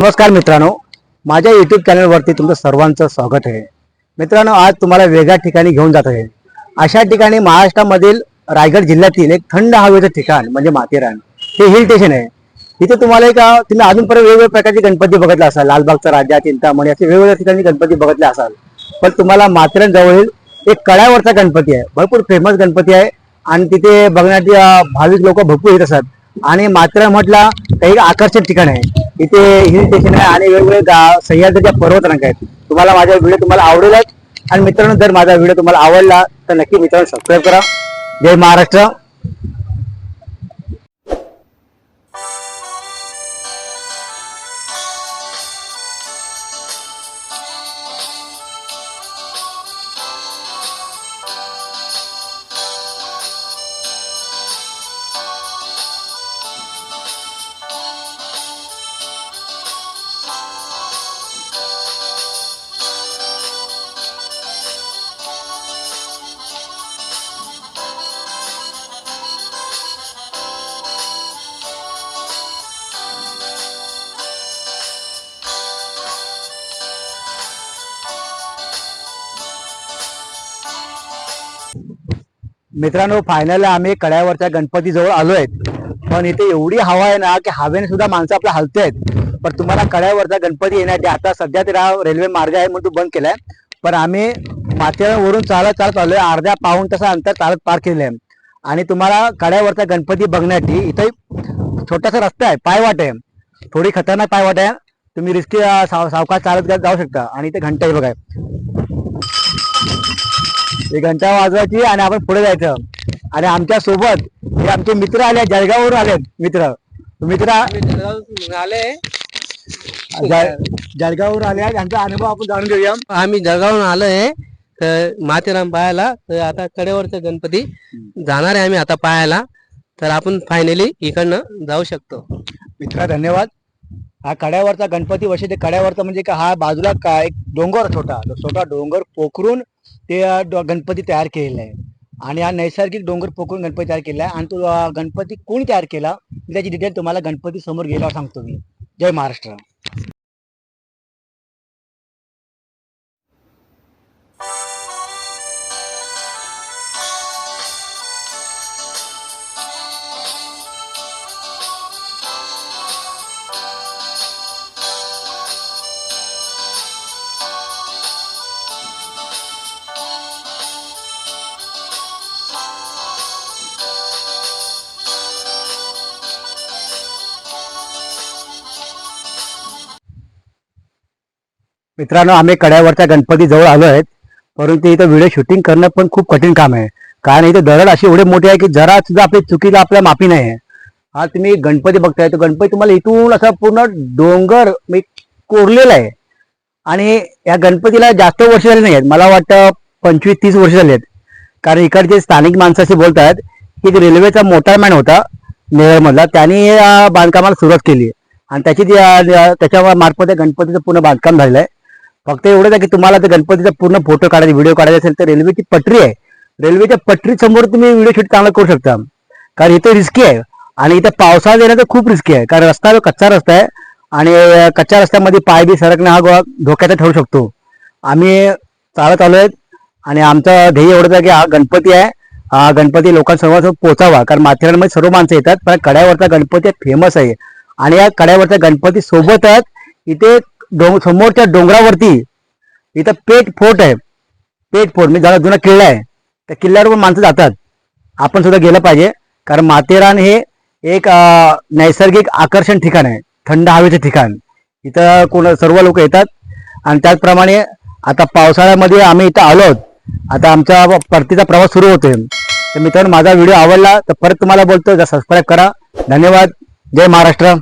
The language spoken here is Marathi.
नमस्कार मित्रांनो. माझ्या युट्यूब चॅनलवरती तुमचं सर्वांचं स्वागत आहे. मित्रांनो आज तुम्हाला वेगळ्या ठिकाणी घेऊन जात आहे. अशा ठिकाणी महाराष्ट्रामधील रायगड जिल्ह्यातील एक थंड हवेचं ठिकाण म्हणजे माथेरान हे हिल स्टेशन आहे. इथे तुम्हाला एक तुम्ही अजूनपर्यंत वेगवेगळ्या प्रकारचे गणपती बघितला असाल. लालबागचा राजा चिंतामणी असे वेगवेगळ्या ठिकाणी गणपती बघितले असाल. पण तुम्हाला माथेरान जवळील एक कळ्यावरचा गणपती आहे. भरपूर फेमस गणपती आहे. आणि तिथे बघण्यासाठी भाविक लोक भरपूर येत असतात. आणि माथेरान म्हटलं काही एक आकर्षक ठिकाण आहे. इथे हिल स्टेशन आहे आणि वेगवेगळे गाव सह्याद्रीच्या पर्वतरांग आहेत. तुम्हाला माझा व्हिडिओ तुम्हाला आवडेलच आणि मित्रांनो जर माझा व्हिडिओ तुम्हाला आवडला तर नक्की मित्रांनो सबस्क्राईब करा. जय महाराष्ट्र. मित्रांनो फायनल आम्ही कड्यावरच्या गणपती जवळ आलो आहेत पण इथे एवढी हवा आहे ना की हवेने सुद्धा माणसं आपल्या हलतायत पण तुम्हाला कड्यावरचा गणपती येण्यासाठी आता सध्या तरी रेल्वे मार्ग आहे म्हणून तो बंद केलाय. पण आम्ही माथेरानवरून चालत चालत आलोय. अर्ध्या पाऊण तासा अंतर चालत पार केलंय. आणि तुम्हाला कड्यावरचा गणपती बघण्यासाठी इथे छोटासा रस्ता आहे. पायवाट आहे. थोडी खतरनाक पायवाट आहे. तुम्ही रिस्की सावकाश चालत जाऊ शकता. आणि इथे घंटाही आहे ही घंटा वाजवायची आणि आपण पुढे जायचं. आणि आमच्यासोबत हे आमचे मित्र आले जळगाववरून आलेत मित्र. मित्र आले. जळ- जळगाववरून आले. त्यांचा अनुभव आपण जाणून घेऊया. आम्ही जळगावून आलोय. तर माथेरान पाहायला. तर आता कडेवरचा गणपती जाणार आहे आम्ही आता पाहायला. तर आपण फायनली इकडनं जाऊ शकतो. मित्र धन्यवाद. हा कड्यावरचा गणपती वर्षी ते कड्यावरचा म्हणजे का हा बाजूला का एक डोंगर छोटा छोटा डोंगर पोखरून ते गणपती तयार केलेला आहे. आणि हा नैसर्गिक डोंगर पोखरून गणपती तयार केला आहे. आणि तो गणपती कोणी तयार केला? त्याची डिटेल तुम्हाला गणपती समोर गेल्यावर सांगतो मी. जय महाराष्ट्र. मित्रांनो आम्ही कड्यावरच्या गणपती जवळ आलो आहेत. परंतु इथं व्हिडिओ शूटिंग करणं पण खूप कठीण काम आहे. कारण इथे दरड अशी एवढे मोठे आहे की जरा सुद्धा आपली चुकीला आपल्या माफी नाही आहे. हा तुम्ही गणपती बघताय तो गणपती तुम्हाला इथून असा पूर्ण डोंगर मी कोरलेला आहे. आणि या गणपतीला जास्त वर्ष झाली नाही आहेत मला वाटतं पंचवीस तीस वर्ष झाली आहेत. कारण इकडचे स्थानिक माणसं असे बोलतात की एक रेल्वेचा मोटारमॅन होता नेरळमधला त्यांनी या बांधकामाला सुरुवात केली. आणि त्याची त्याच्या मार्फत गणपतीचं पूर्ण बांधकाम झालेलं आहे. फक्त एवढंच आहे की तुम्हाला ते गणपतीचा पूर्ण फोटो काढायचा व्हिडिओ काढायचा असेल तर रेल्वेची पटरी आहे. रेल्वेच्या पटरी समोर तुम्ही व्हिडिओ शूट चांगला करू शकता. कारण इथे रिस्की आहे. आणि इथे पावसाळ्यात येण्याचं तर खूप रिस्की आहे. कारण रस्ता कच्चा रस्ता आहे आणि कच्च्या रस्त्यामध्ये पाय बी सरकणं हा धोक्याचा ठरू शकतो. आम्ही चालत आलो आहेत आणि आमचं ध्येय एवढंच आहे की हा गणपती आहे. हा गणपती लोकांसमोर पोचावा. कारण माथेरानमध्ये सर्व माणसं येतात पण कड्यावरचा गणपती फेमस आहे. आणि या कड्यावरच्या गणपती सोबतच इथे डोंग समोरच्या डोंगरावरती इथं पेट फोर्ट आहे. पेट फोर्ट म्हणजे मी जरा जुना किल्ला आहे. त्या किल्ल्यावर पण माणसं जातात. आपण सुद्धा गेलं पाहिजे. कारण माथेरान हे एक नैसर्गिक आकर्षण ठिकाण आहे. थंड हवेचं ठिकाण. इथं कोण सर्व लोक येतात. आणि त्याचप्रमाणे आता पावसाळ्यामध्ये आम्ही इथं आलो आहोत. आता आमचा परतीचा प्रवास सुरू होतोय. तर मित्रांनो माझा व्हिडिओ आवडला तर परत तुम्हाला बोलतो. सबस्क्राईब करा. धन्यवाद. जय महाराष्ट्र.